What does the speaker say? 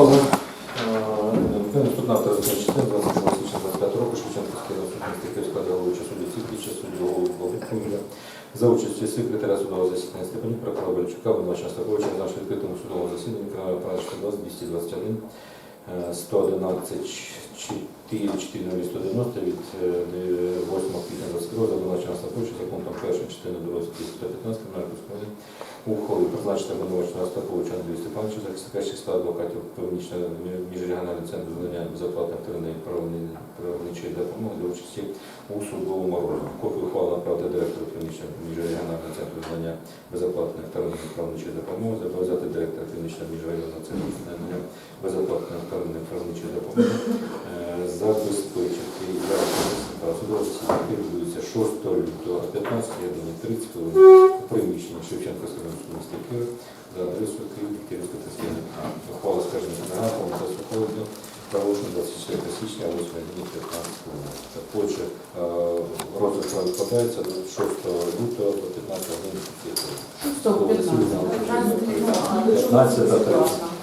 Е, наступна авторська частина 26 січня 25 року Шевченківський наступний який складає головуючий судді Ціпіча, судді голову Кругля за участю секретаря судового засідання Степанів прокурора Бельчука, обвинувачення Стаповича на відкритому судовому засіданні Кривого 20 221 е, 111 4 4 190 від е, 8 квітня 22 за обвинувачення Стаповича за пунктом 1 частини 2 ухвали призначити обвинуваченого Остаповича Андрію Степановича, захисника числа адвокатів Північного міжрегіонального центру надання безоплатної вторинної правничої допомоги для участі у судовому розгляді. Копію ухвали направити директору Північного міжрегіонального центру надання безоплатної вторинної правничої допомоги, зобов'язати директора Північного міжрегіонального центру надання безоплатної вторинної правничої допомоги, е, забезпечити судове засідання відбудеться 6 лютого з 15 години 30 хвилин у приміщенні Шевченківського міста Київ за адресою Київ, Київська Тесляна. Ухвала скажімо загального та сухового проголошено 24 січня 8 годині 15 хвилин. Отже, е, розгляд справи відкладається 6 лютого до 15 години 30 хвилин. Стоп, 15. 15 та 30.